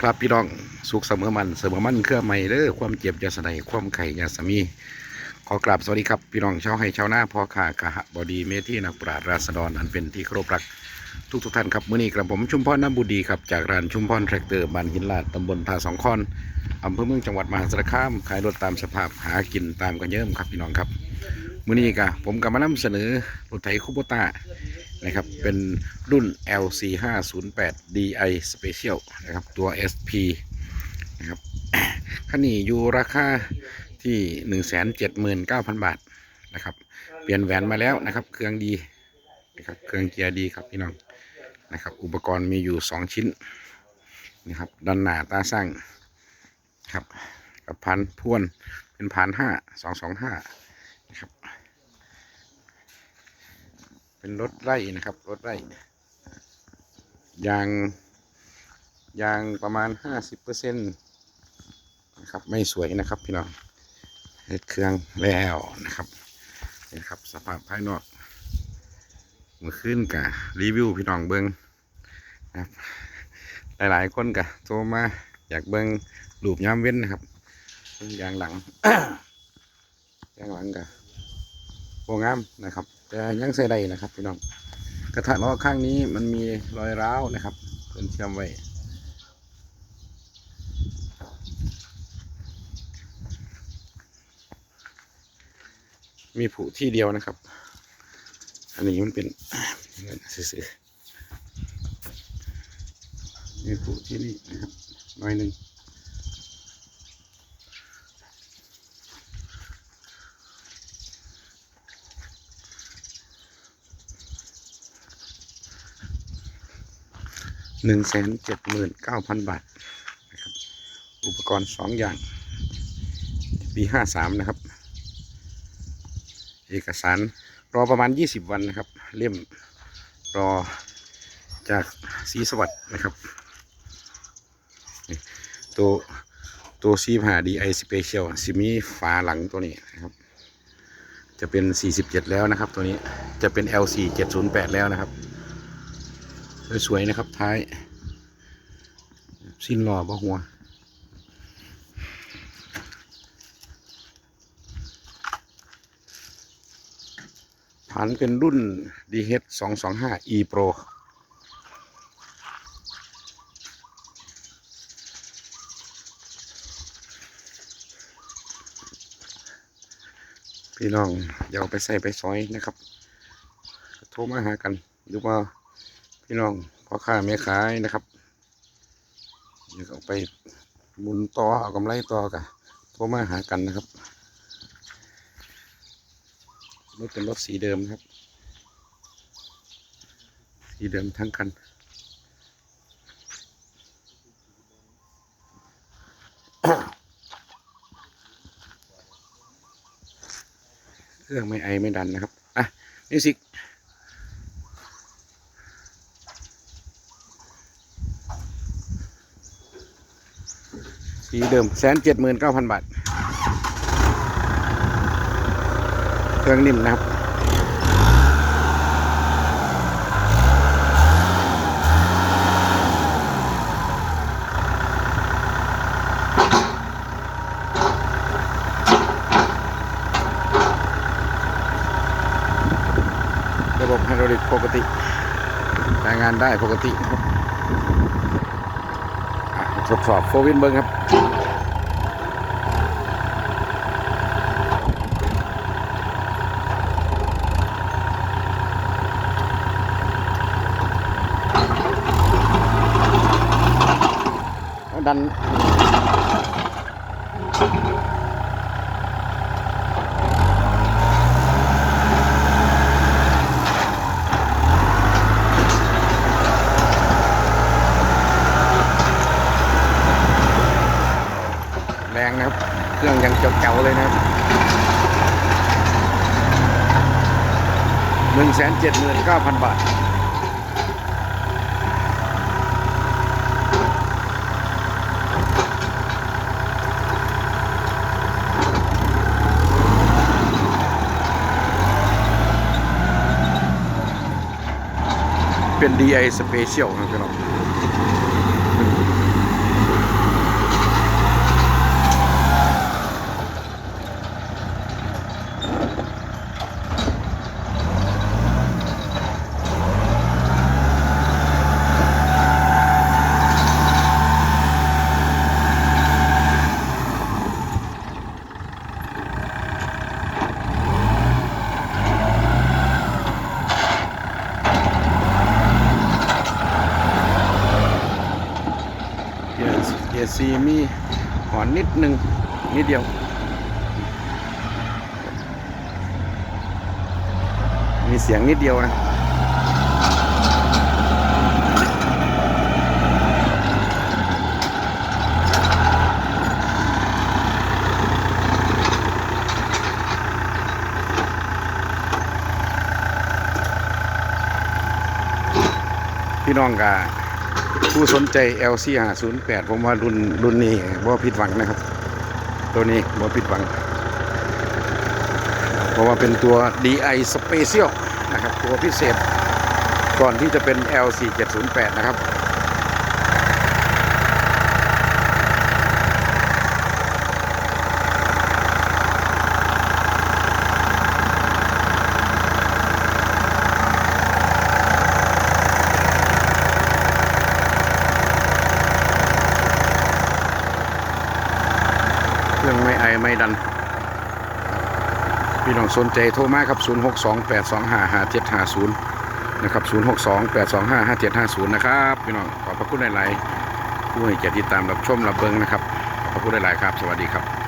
ครับพี่น้องสุขเสมอมันเสมอมันเครื่อไม่เด้อความเจ็บยาสะใดความไข่ยาสามีขอกราบสวัสดีครับพี่น้องชาวให้ชาวนาพ่อข่ากะหะบดีเมที่นักปราชญ์ราษฎรอันเป็นที่เคารพรักทุกทุกท่านครับมื้อนี้กระผมชุมพรน้ำบุดีครับจากร้านชุมพรแทรกเตอร์บ้านหินลาดตำบลท่าสองคอนอำเภอเมืองจังหวัดมหาสารคามขายรถตามสภาพหากินตามกันเยิ่มครับพี่น้องครับ มื้อนี้กะผมกำมานำเสนอรถไถคูโบต้านะครับ เป็นรุ่น LC 5 0 8 DI Special นะครับ ตัว SP นะครับคันนี้อยู่ราคาที่ 179,000 บาทนะครับ เปลี่ยนแหวนมาแล้วนะครับ เครื่องดีนะครับ เครื่องเกียร์ดีครับพี่น้องนะครับ อุปกรณ์มีอยู่ 2 ชิ้นนะครับด้านหน้าตาสร้างครับกับพันพ่วนเป็นพันห้าสองสองห้านะครับ เป็นรถไร่นะครับ รถไร่ยางยางประมาณห้าสิบเปอร์เซ็นต์นะครับ ไม่สวยนะครับพี่น้องเฮ็ดเครื่องแล้วนะครับนี่ครับ สภาพภายนอกมื่อคืนกะรีวิวพี่น้องเบิงนะครับ หลายๆคนกะโทรมาอยากเบิงรูปย้ำเว้นนะครับยางหลังยางหลังกะโปรงามนะครับ แต่ยังใส่ได้นะครับพี่น้องกระทะล้อข้างนี้มันมีรอยร้าวนะครับเป็นเชื่อมไว้มีผูที่เดียวนะครับ อันนี้มันเป็นเงินซื้อมีผูที่นี่นะครับน้อยหนึ่ง หนึ่งแสนเจ็ดหมื่นเก้าพันบาทนะครับอุปกรณ์สองอย่าง ปีห้าสามนะครับ เอกสารรอประมาณยี่สิบวันนะครับ เล่มรอจากสีสวัสด์นะครับตัวตัวซีผ่าดีไอสเปเชียลซิมีฝาหลังตัวนี้นะครับ จะเป็น 47 แล้วนะครับ ตัวนี้จะเป็น LC 708 แล้วนะครับ สวยๆนะครับ ท้าย สิ้นหล่อบ่หัวผันเป็นรุ่น DH 225 E Pro พี่น้องอย่าเอาไปใส่ไปซอยนะครับ โทรมาหากันหรือว่า พี่น้องพ่อค้าแม่ขายนะครับอยากเอาไปหมุนต่อเอากำไรต่อกะโทรมาหากันนะครับรถเป็นรถสีเดิมนะครับ สีเดิมทั้งคันเครื่องไม่ไอไม่ดันนะครับ อะมิวสิก สีเดิมแสนเจ็ดหมื่นเก้าพันบาท เครื่องนิ่มนะครับ ระบบไฮดรอลิกปกติใช้งานได้ปกติครับ ทดสอบโฟวินเบิ้งครับดัน แรงนะครับ เครื่องยังเจ๋วๆเลยนะหนึ่งแสนเจ็ดหมื่นเก้าพันบาทเป็น DI Special นะครับพี่น้อง เกียร์เกียร์ซีมีหอนนิดนึงนิดเดียวมีเสียงนิดเดียวนะพี่น้องกา ผู้สนใจ LC 508ผมว่ารุ่นรุ่นนี้บ่ผิดหวังนะครับ ตัวนี้บ่ผิดหวัง เพราะว่าเป็นตัว DI Special นะครับ ตัวพิเศษก่อนที่จะเป็น LC 708 นะครับ รื่องไม่ไอไม่ดัน พี่น้องสนใจโทรมาครับ 0628255750 นะครับ 0628255750 นะครับ พี่น้องขอบพระคุณหลายๆผู้ให้เกียรติติดตามรับชมรับเบิงนะครับ ขอบพระคุณหลายๆครับ สวัสดีครับ